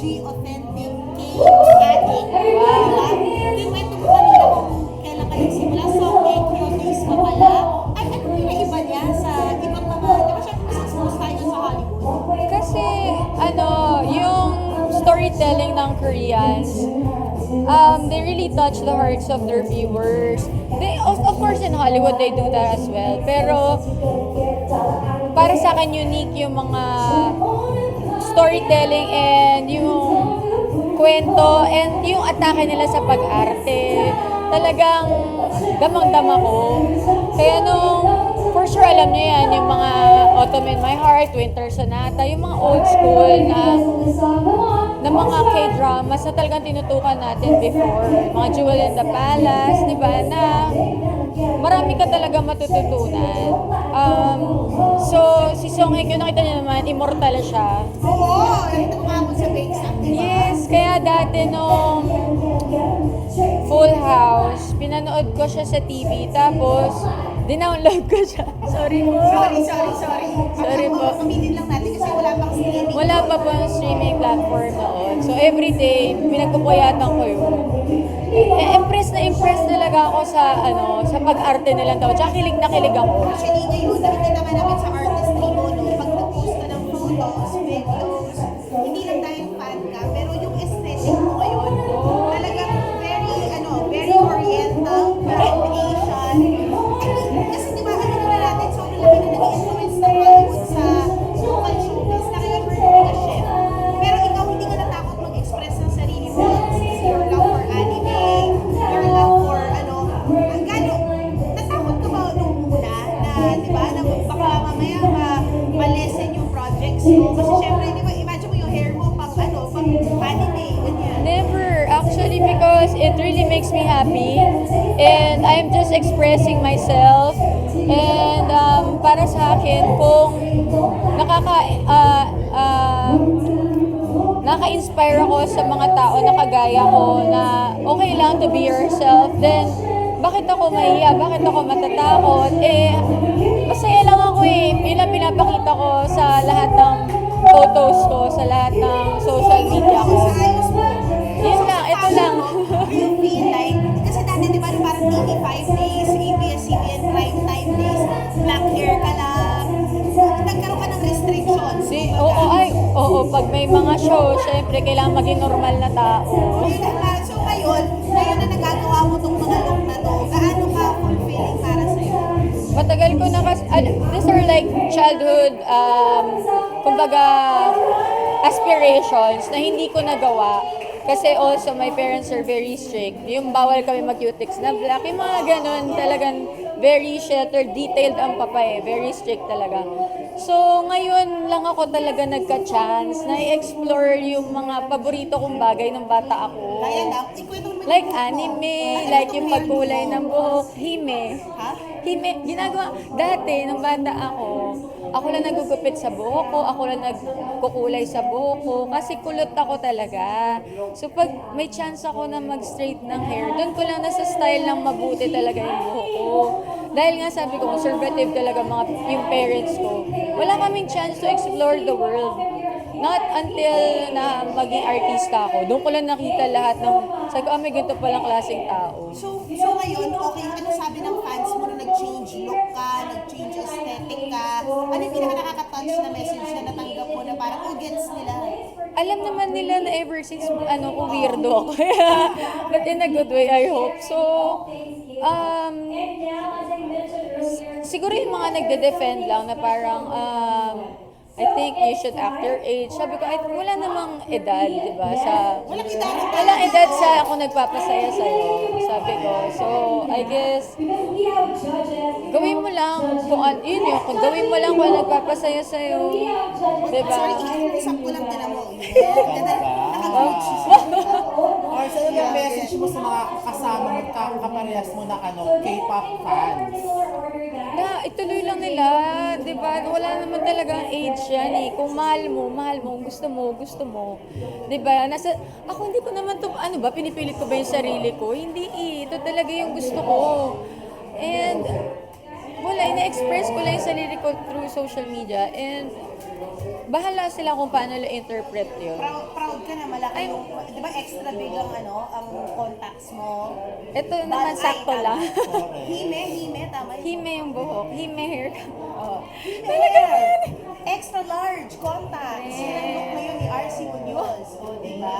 authentic cake adding. Diba? Kinuwento mo kanina kung kailan ka nagsimula. So, cake your pa pala. Ay, ano pinaiba niya sa ibang mga, di ba siya tayo sa Hollywood? Kasi, ano, yung storytelling ng Koreans, um, they really touch the hearts of their viewers. They, of, of course, in Hollywood, they do that as well. Pero, para sa akin, unique yung mga storytelling and yung kwento and yung atake nila sa pag-arte. Talagang damang-dama ko. Kaya nung, for sure alam niyo yan, yung mga Autumn in My Heart, Winter Sonata, yung mga old school na na mga K-dramas na talagang tinutukan natin before. Mga Jewel in the Palace, di ba? Na marami ka talaga matututunan. Um, so, si Song Hye Kyo, nakita niyo naman, immortal siya. Oo, ko nga ako sa shop, di ba? Yes, kaya dati nung Full House, pinanood ko siya sa TV, tapos dinownload ko siya. Sorry po. Sorry, sorry, sorry. Sorry po. Aminin lang pa po yung streaming platform noon. So everyday, pinagpupuyatan ko yun. Eh, impress na impress talaga ako sa ano sa pag-arte nilang daw. Tsaka kilig na kilig ako. Actually, ngayon, nakikita ka namin sa artistry mo, no, pag nag-post ka ng photos, videos, hindi Because it really makes me happy. And I'm just expressing myself. And um, para sa akin, kung nakaka... ah, ah, naka-inspire ako sa mga tao na kagaya ko na okay lang to be yourself, then bakit ako mahiya? Bakit ako matatakot? Eh, masaya lang ako eh. Pila pinapakita ko sa lahat ng photos ko, sa lahat ng social media pag may mga show, syempre kailangan maging normal na tao. So ngayon, ngayon na nagagawa mo tong mga look na to, gaano ka fulfilling para sa'yo? Matagal ko na kas... ano, these are like childhood, um, kumbaga, aspirations na hindi ko nagawa. Kasi also, my parents are very strict. Yung bawal kami mag-cutics na black, yung mga ganun, talagang very sheltered, detailed ang papa eh. Very strict talaga. So, ngayon lang ako talaga nagka-chance na i-explore yung mga paborito kong bagay ng bata ako. Kaya lang, ikwento mo Like anime, like yung pagkulay ng buhok, hime. Ha? Hime, ginagawa, dati, nung bata ako, ako lang nagugupit sa buhok ko, ako lang nagkukulay sa buhok ko, kasi kulot ako talaga. So pag may chance ako na mag-straight ng hair, doon ko lang nasa style ng mabuti talaga yung buhok ko. Dahil nga sabi ko, conservative talaga mga yung parents ko. Wala kaming chance to explore the world. Not until na maging artista ako. Doon ko lang nakita lahat ng, sabi ko, ah, may ganito palang klaseng tao. So, so ngayon, okay, ano sabi ng fans mo na nag-change look ka, nag-change aesthetic ka? Ano yung pinaka nakaka-touch na message na natanggap mo na parang, oh, gets nila? alam naman nila na ever since ano ko weirdo ako. But in a good way, I hope. So, um, siguro yung mga nagde-defend lang na parang, um, I think you should act your age. Sabi ko, ay, wala namang edad, di ba? Sa, Walang edad. walang edad sa ako nagpapasaya sa'yo. Sabi ko. So, I guess, gawin mo lang kung ano, yun yun, kung gawin mo lang kung nagpapasaya sa'yo. Di ba? Sorry, isang ko lang din mo. Ganda, Or sa yung message mo sa mga kasama mo, ka- kaparehas mo na ano, K-pop fans? Na, ituloy lang nila, 'di ba? Wala naman talagang age 'yan eh. Kung mahal mo, mahal mo, gusto mo, gusto mo. 'Di ba? Nasa ako hindi ko naman to ano ba pinipilit ko ba yung sarili ko? Hindi eh. Ito talaga yung gusto ko. And wala, ina-express ko lang yung sarili ko through social media and bahala sila kung paano nila interpret yun. Proud, proud ka na malaki Ay. yung, di ba extra big ang ano, ang contacts mo. Ito naman Bad sakto eye, lang. Hime, hime, tama yun. Hime yung buhok. Hime hair. Oh. Hime. Extra large contacts. Yun ang look ngayon ni RC Munoz. O, di ba?